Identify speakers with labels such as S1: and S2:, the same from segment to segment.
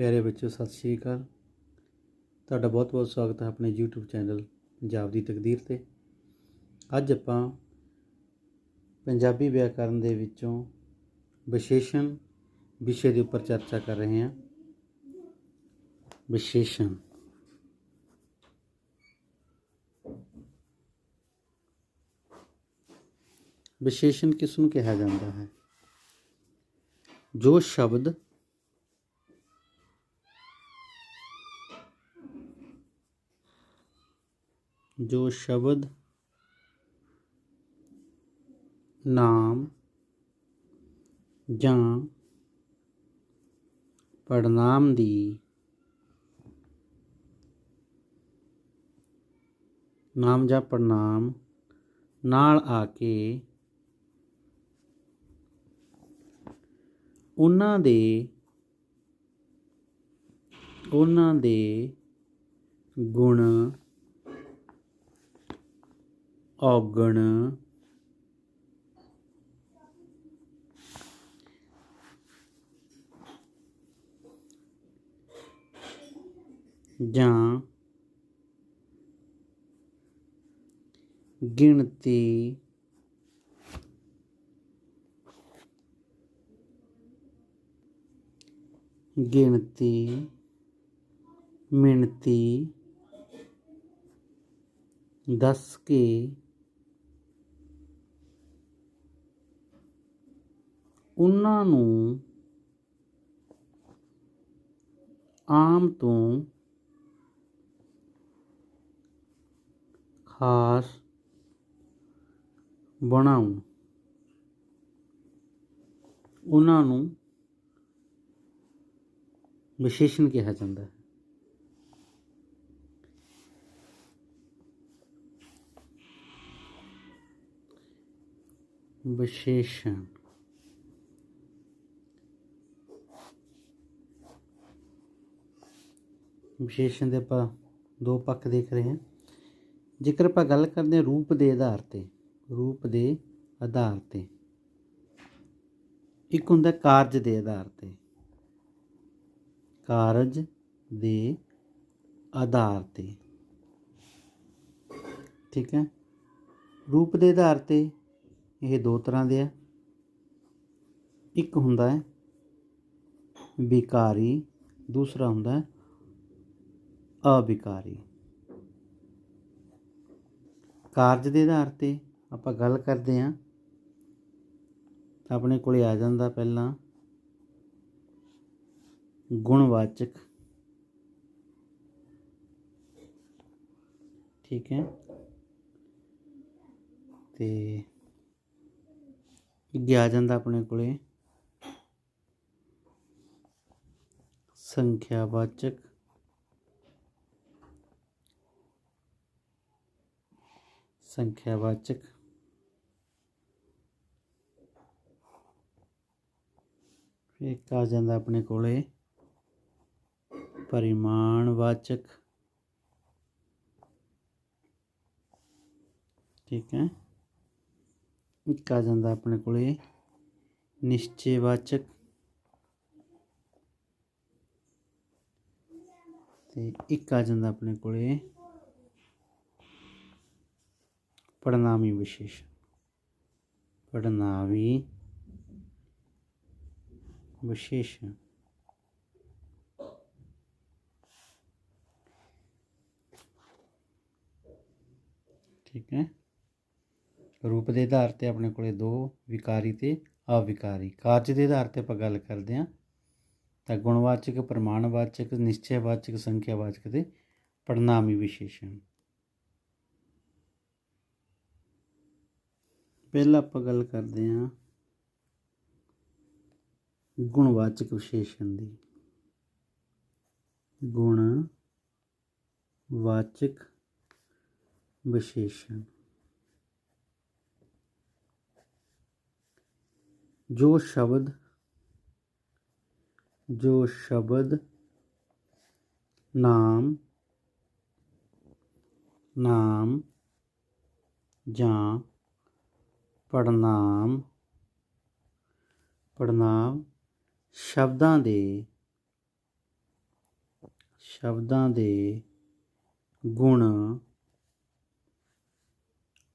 S1: ਪਿਆਰੇ ਬੱਚਿਓ, ਸਤਿ ਸ਼੍ਰੀ ਅਕਾਲ। ਤੁਹਾਡਾ ਬਹੁਤ-ਬਹੁਤ ਸਵਾਗਤ ਹੈ ਆਪਣੇ YouTube ਚੈਨਲ ਪੰਜਾਬ ਦੀ ਤਕਦੀਰ ਤੇ। ਅੱਜ ਆਪਾਂ ਪੰਜਾਬੀ ਵਿਆਕਰਨ ਦੇ ਵਿੱਚੋਂ ਵਿਸ਼ੇਸ਼ਣ ਵਿਸ਼ੇ ਦੇ ਉੱਪਰ ਚਰਚਾ ਕਰ ਰਹੇ ਹਾਂ। ਵਿਸ਼ੇਸ਼ਣ। ਵਿਸ਼ੇਸ਼ਣ ਕਿਸ ਨੂੰ ਕਿਹਾ ਜਾਂਦਾ ਹੈ? ਜੋ ਸ਼ਬਦ ਜੋ ਸ਼ਬਦ ਨਾਮ ਜਾਂ ਪੜਨਾਮ ਦੀ ਨਾਮ ਜਾਂ ਪੜਨਾਮ ਨਾਲ ਆ ਕੇ ਉਹਨਾਂ ਦੇ ਉਹਨਾਂ ਦੇ ਗੁਣ ਔਗਣ। ਜਾਂ ਗਿਣਤੀ ਗਿਣਤੀ ਮਿਣਤੀ ਦੱਸ ਕੇ ਉਹਨਾਂ ਨੂੰ ਆਮ ਤੋਂ ਖਾਸ ਬਣਾਉ ਉਹਨਾਂ ਨੂੰ ਵਿਸ਼ੇਸ਼ਣ ਕਿਹਾ ਜਾਂਦਾ ਹੈ। ਵਿਸ਼ੇਸ਼ਣ। ਵਿਸ਼ੇਸ਼ਣ ਦੇ ਆਪਾਂ ਦੋ ਪੱਖ ਦੇਖ ਰਹੇ ਹਾਂ। ਜੇਕਰ ਆਪਾਂ ਗੱਲ ਕਰਦੇ ਹਾਂ ਰੂਪ ਦੇ ਆਧਾਰ ਤੇ, ਰੂਪ ਦੇ ਆਧਾਰ ਤੇ, ਇੱਕ ਹੁੰਦਾ ਕਾਰਜ ਦੇ ਆਧਾਰ ਤੇ। ਕਾਰਜ ਦੇ ਆਧਾਰ ਤੇ। ਠੀਕ ਹੈ? ਰੂਪ ਦੇ ਆਧਾਰ ਤੇ ਇਹ ਦੋ ਤਰ੍ਹਾਂ ਦੇ ਆ। ਇੱਕ ਹੁੰਦਾ ਹੈ ਵਿਕਾਰੀ, ਦੂਸਰਾ ਹੁੰਦਾ ਹੈ ਅਵਿਕਾਰੀ ਕਾਰਜ ਦੇ ਆਧਾਰ ਤੇ ਆਪਾਂ ਗੱਲ ਕਰਦੇ ਹਾਂ। ਆਪਣੇ ਕੋਲੇ ਆ ਜਾਂਦਾ ਪਹਿਲਾਂ ਗੁਣਵਾਚਕ। ਠੀਕ ਹੈ। ਤੇ ਅੱਗੇ ਆ ਜਾਂਦਾ ਆਪਣੇ ਕੋਲੇ। ਸੰਖਿਆਵਾਚਕ। ਸੰਖਿਆਵਾਚਕ। ਫਿਰ ਇੱਕ ਆ ਜਾਂਦਾ ਆਪਣੇ ਕੋਲੇ। ਪਰਿਮਾਣਵਾਚਕ। ਠੀਕ ਹੈ। ਇੱਕ ਆ ਜਾਂਦਾ ਆਪਣੇ ਕੋਲੇ। ਨਿਸ਼ਚੈਵਾਚਕ। ਤੇ ਇੱਕ ਆ ਜਾਂਦਾ ਆਪਣੇ ਕੋਲੇ। ਪੜਨਾਮੀ ਵਿਸ਼ੇਸ਼ਣ ਪੜਨਾਮੀ ਵਿਸ਼ੇਸ਼ਣ ਠੀਕ ਹੈ। ਰੂਪ ਦੇ ਆਧਾਰ ਤੇ ਆਪਣੇ ਕੋਲੇ ਦੋ ਵਿਕਾਰੀ ਤੇ ਅਵਿਕਾਰੀ। ਕਾਰਜ ਦੇ ਆਧਾਰ ਤੇ ਆਪਾਂ ਗੱਲ ਕਰਦੇ ਹਾਂ। ਤਾਂ ਗੁਣਵਾਚਕ, ਪ੍ਰਮਾਣਵਾਚਕ ਨਿਸ਼ਚੈਵਾਚਕ ਸੰਖਿਆਵਾਚਕ ਤੇ ਪੜਨਾਮੀ ਵਿਸ਼ੇਸ਼ਣ। ਪਹਿਲਾਂ ਆਪਾਂ ਗੱਲ ਕਰਦੇ ਹਾਂ ਗੁਣਵਾਚਕ ਵਿਸ਼ੇਸ਼ਣ ਦੀ। ਗੁਣ ਵਾਚਕ ਵਿਸ਼ੇਸ਼ਣ। ਜੋ ਸ਼ਬਦ ਜੋ ਸ਼ਬਦ ਨਾਮ ਨਾਮ ਜਾਂ ਪੜਨਾਮ ਪੜਨਾਮ ਸ਼ਬਦਾਂ ਦੇ ਸ਼ਬਦਾਂ ਦੇ ਗੁਣ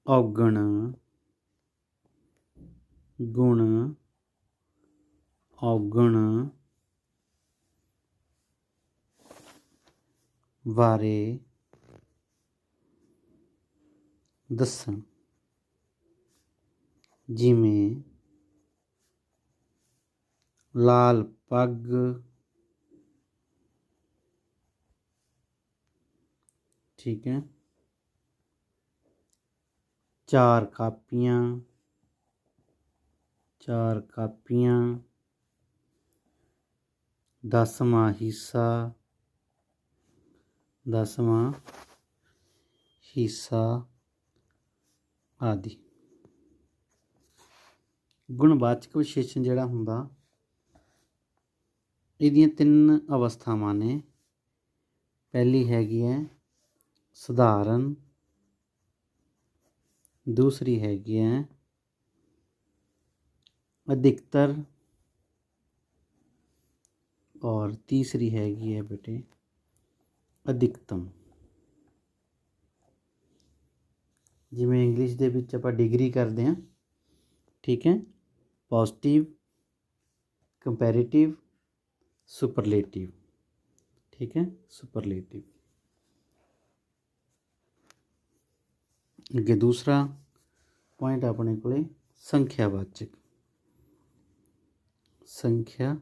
S1: ਔਗਣ ਗੁਣ ਔਗਣ ਬਾਰੇ ਦੱਸਣ। ਜਿਵੇਂ ਲਾਲ ਪੱਗ ਠੀਕ ਹੈ ਚਾਰ ਕਾਪੀਆਂ ਚਾਰ ਕਾਪੀਆਂ ਦਸਵਾਂ ਹਿੱਸਾ ਦਸਵਾਂ ਹਿੱਸਾ ਆਦਿ ਗੁਣਵਾਚਕ ਵਿਸ਼ੇਸ਼ਣ ਜਿਹੜਾ ਹੁੰਦਾ, ਇਹਦੀਆਂ ਤਿੰਨ ਅਵਸਥਾਵਾਂ ਨੇ। ਪਹਿਲੀ ਹੈਗੀ ਹੈ ਸਧਾਰਨ, ਦੂਸਰੀ ਹੈਗੀ ਹੈ ਅਧਿਕਤਰ ਔਰ ਤੀਸਰੀ ਹੈਗੀ ਹੈ ਬੇਟੇ ਅਧਿਕਤਮ। ਜਿਵੇਂ ਇੰਗਲਿਸ਼ ਦੇ ਵਿੱਚ ਆਪਾਂ ਡਿਗਰੀ ਕਰਦੇ ਹਾਂ, ਠੀਕ ਹੈ? Positive, comparative, superlative. ਠੀਕ ਹੈ? ਸੁਪਰਲੇਟਿਵ। ਅੱਗੇ ਦੂਸਰਾ ਪੁਆਇੰਟ ਆਪਣੇ ਕੋਲੇ, ਸੰਖਿਆਵਾਚਕ। ਸੰਖਿਆ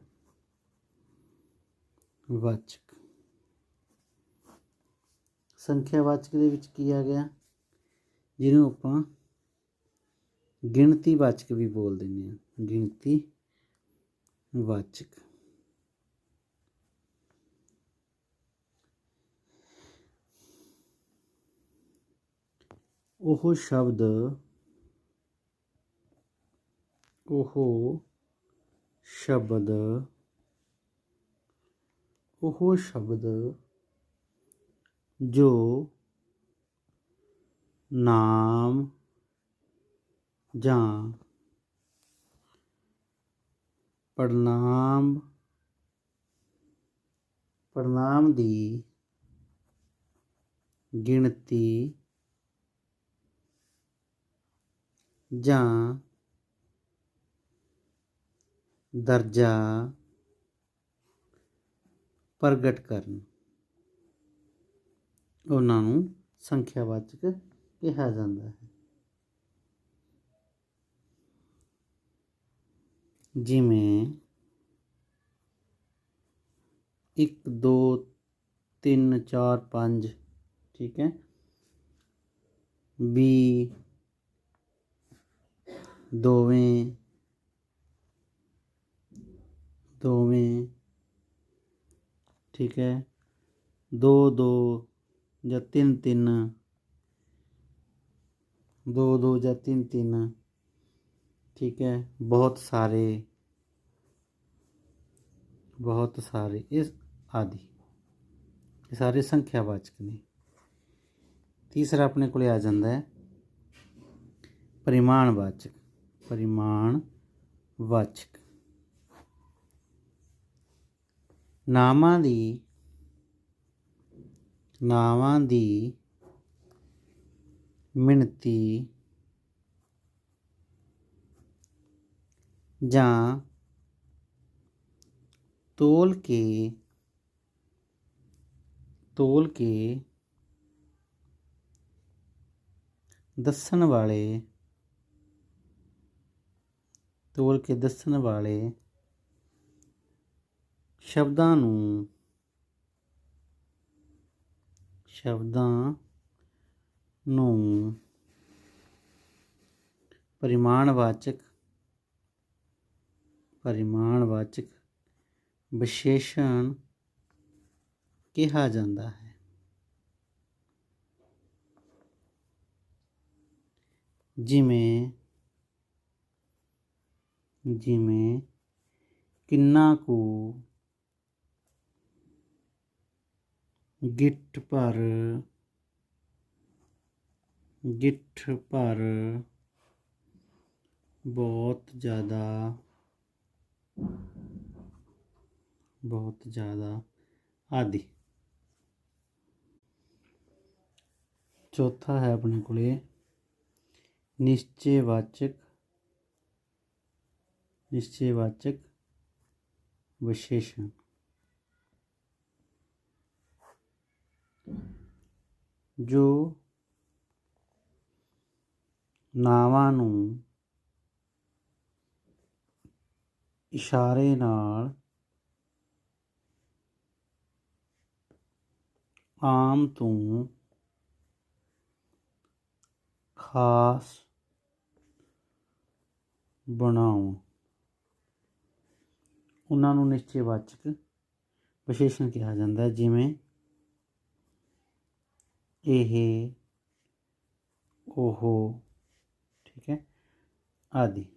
S1: ਵਾਚਕ ਸੰਖਿਆਵਾਚਕ ਦੇ ਵਿੱਚ ਕੀ ਆ ਗਿਆ? ਜਿਹਨੂੰ ਆਪਾਂ ਗਿਣਤੀ ਵਾਚਕ ਵੀ ਬੋਲ ਦਿੰਦੇ ਆ ਗਿਣਤੀ ਵਾਚਕ ਉਹ ਸ਼ਬਦ ਉਹ ਸ਼ਬਦ ਉਹ ਸ਼ਬਦ ਜੋ ਨਾਮ ਜਾਂ ਪ੍ਰਣਾਮ ਪ੍ਰਣਾਮ ਦੀ ਗਿਣਤੀ ਜਾਂ ਦਰਜਾ ਪ੍ਰਗਟ ਕਰਨ। ਉਹਨਾਂ ਨੂੰ ਸੰਖਿਆਵਾਚਕ ਕਿਹਾ ਜਾਂਦਾ ਹੈ। ਜਿਵੇਂ ਇੱਕ ਦੋ ਤਿੰਨ ਚਾਰ ਪੰਜ ਠੀਕ ਹੈ ਵੀਹ ਦੋਵੇਂ ਦੋਵੇਂ ਠੀਕ ਹੈ ਦੋ ਦੋ ਜਾਂ ਤਿੰਨ ਤਿੰਨ ਦੋ ਦੋ ਜਾਂ ਤਿੰਨ ਤਿੰਨ ਠੀਕ ਹੈ, ਬਹੁਤ ਸਾਰੇ ਬਹੁਤ ਸਾਰੇ ਇਸ ਆਦਿ, ਇਹ ਸਾਰੇ ਸੰਖਿਆਵਾਚਕ ਨੇ। ਤੀਸਰਾ ਆਪਣੇ ਕੋਲੇ ਆ ਜਾਂਦਾ ਹੈ, ਪਰਿਮਾਣਵਾਚਕ ਪਰਿਮਾਣਵਾਚਕ। ਨਾਮਾਂ ਦੀ, ਨਾਵਾਂ ਦੀ ਮਿਣਤੀ ਜਾਂ ਤੋਲ ਕੇ ਤੋਲ ਕੇ ਦੱਸਣ ਵਾਲੇ, ਤੋਲ ਕੇ ਦੱਸਣ ਵਾਲੇ ਸ਼ਬਦਾਂ ਨੂੰ ਸ਼ਬਦਾਂ ਨੂੰ ਪਰਿਮਾਣਵਾਚਕ ਪਰਿਮਾਣਵਾਚਕ ਵਿਸ਼ੇਸ਼ਣ ਕਿਹਾ ਜਾਂਦਾ ਹੈ। ਜਿਵੇਂ ਜਿਵੇਂ ਕਿੰਨਾ ਕੁ ਗਿੱਠ ਭਰ ਗਿੱਠ ਭਰ ਬਹੁਤ ਜ਼ਿਆਦਾ ਬਹੁਤ ਜ਼ਿਆਦਾ ਆਦਿ। ਚੌਥਾ ਹੈ ਆਪਣੇ ਕੋਲੇ ਨਿਸ਼ਚੈਵਾਚਕ ਨਿਸ਼ਚੈਵਾਚਕ ਵਿਸ਼ੇਸ਼ਣ। ਜੋ ਨਾਵਾਂ ਨੂੰ ਇਸ਼ਾਰੇ ਨਾਲ ਆਮ ਤੋਂ ਖਾਸ ਬਣਾਉਣ ਉਹਨਾਂ ਨੂੰ ਨਿਸ਼ਚੈਵਾਚਕ ਵਿਸ਼ੇਸ਼ਣ ਕਿਹਾ ਜਾਂਦਾ ਹੈ, ਜਿਵੇਂ ਇਹ, ਉਹ, ਠੀਕ ਹੈ, ਆਦਿ।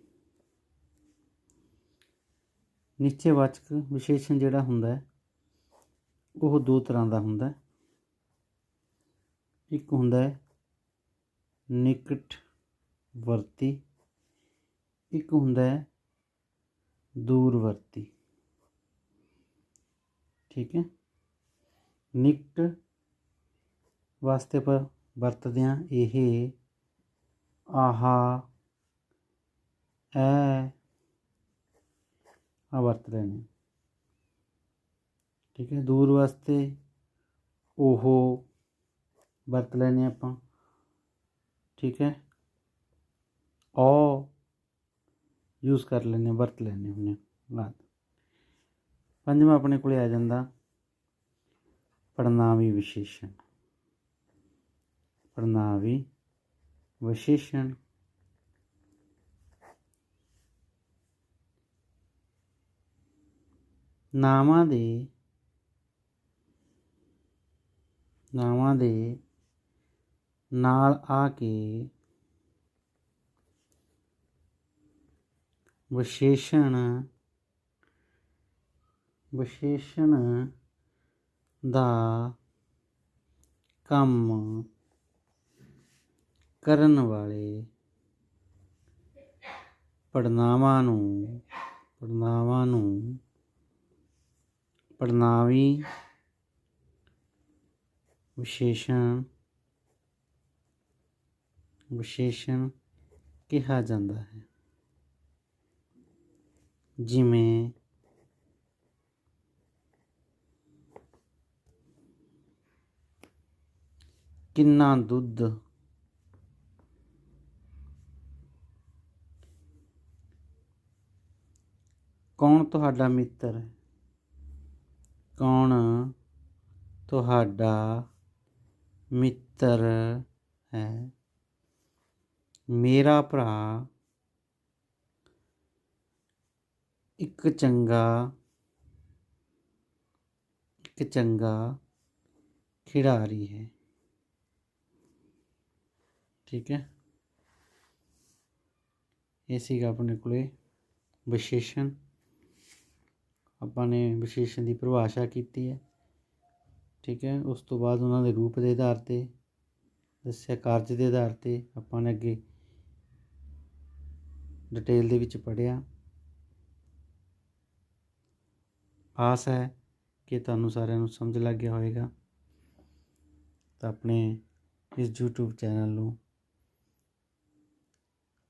S1: ਨਿਸ਼ਚੈਵਾਚਕ ਵਿਸ਼ੇਸ਼ਣ ਜਿਹੜਾ ਹੁੰਦਾ ਹੈ, ਉਹ ਦੋ ਤਰ੍ਹਾਂ ਦਾ ਹੁੰਦਾ ਇੱਕ ਹੁੰਦਾ ਹੈ ਨਿਕਟ ਵਰਤੀ, ਇੱਕ ਹੁੰਦਾ ਹੈ ਦੂਰਵਰਤੀ ਠੀਕ ਹੈ। ਨਿਕਟ ਵਾਸਤੇ ਪਰ ਵਰਤਦੇ ਹਾਂ ਇਹ ਆਹਾ, ਐ ਆ ਵਰਤ ਰਹੇ ਨੇ। ਠੀਕ ਹੈ, ਦੂਰ ਵਾਸਤੇ ਉਹ ਵਰਤ ਲੈਨੇ ਆਪਾਂ। ਠੀਕ ਹੈ, ਔ ਯੂਜ਼ ਕਰ ਲੈਨੇ ਵਰਤ ਲੈਨੇ ਹੁੰਨੇ ਬਾਤ ਪੰਜਵਾਂ ਆਪਣੇ ਕੋਲੇ ਆ ਜਾਂਦਾ ਪੜਨਾਵੀ ਵਿਸ਼ੇਸ਼ਣ। ਪੜਨਾਵੀ ਵਿਸ਼ੇਸ਼ਣ ਨਾਵਾਂ ਦੇ ਨਾਵਾਂ ਦੇ ਨਾਲ ਆ ਕੇ ਵਿਸ਼ੇਸ਼ਣ ਵਿਸ਼ੇਸ਼ਣ ਦਾ ਕੰਮ ਕਰਨ ਵਾਲੇ ਪੜਨਾਵਾਂ ਨੂੰ ਪੜਨਾਵਾਂ ਨੂੰ ਪੜਨਾਵੀ ਵਿਸ਼ੇਸ਼ਣ ਵਿਸ਼ੇਸ਼ਣ ਕਿਹਾ ਜਾਂਦਾ ਹੈ। ਜਿਵੇਂ ਕਿੰਨਾ ਦੁੱਧ ਕੌਣ ਤੁਹਾਡਾ ਮਿੱਤਰ ਹੈ? ਕੌਣ ਤੁਹਾਡਾ ਮਿੱਤਰ ਹੈ? ਮੇਰਾ ਭਰਾ ਇੱਕ ਚੰਗਾ ਇੱਕ ਚੰਗਾ ਖਿਡਾਰੀ ਹੈ। ਠੀਕ ਹੈ? ਇਹ ਸੀਗਾ ਆਪਣੇ ਕੋਲੇ ਵਿਸ਼ੇਸ਼ਣ। ਆਪਾਂ ਨੇ ਵਿਸ਼ੇਸ਼ਣ ਦੀ ਪਰਿਭਾਸ਼ਾ ਕੀਤੀ ਹੈ। ਠੀਕ ਹੈ, ਉਸ ਤੋਂ ਬਾਅਦ ਉਹਨਾਂ ਦੇ ਰੂਪ ਦੇ ਆਧਾਰ ਤੇ, ਦੱਸਿਆ ਕਾਰਜ ਦੇ ਆਧਾਰ ਤੇ ਆਪਾਂ ਨੇ ਅੱਗੇ ਡਿਟੇਲ ਦੇ ਵਿੱਚ ਪੜ੍ਹਿਆ। ਆਸ ਹੈ ਕਿ ਤੁਹਾਨੂੰ ਸਾਰਿਆਂ ਨੂੰ ਸਮਝ ਲੱਗ ਗਿਆ ਹੋਵੇਗਾ। ਤਾਂ ਆਪਣੇ ਇਸ YouTube ਚੈਨਲ ਨੂੰ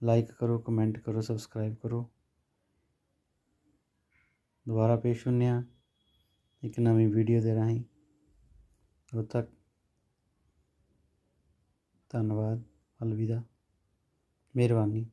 S1: ਲਾਈਕ ਕਰੋ ਕਮੈਂਟ ਕਰੋ ਸਬਸਕ੍ਰਾਈਬ ਕਰੋ। ਦੁਬਾਰਾ ਪੇਸ਼ ਹੁੰਨੇ ਆ ਇੱਕ ਨਵੀਂ ਵੀਡੀਓ ਦੇ ਰਾਹੀਂ। ਉਦੋਂ ਤੱਕ ਧੰਨਵਾਦ ਅਲਵਿਦਾ। ਮਿਹਰਬਾਨੀ।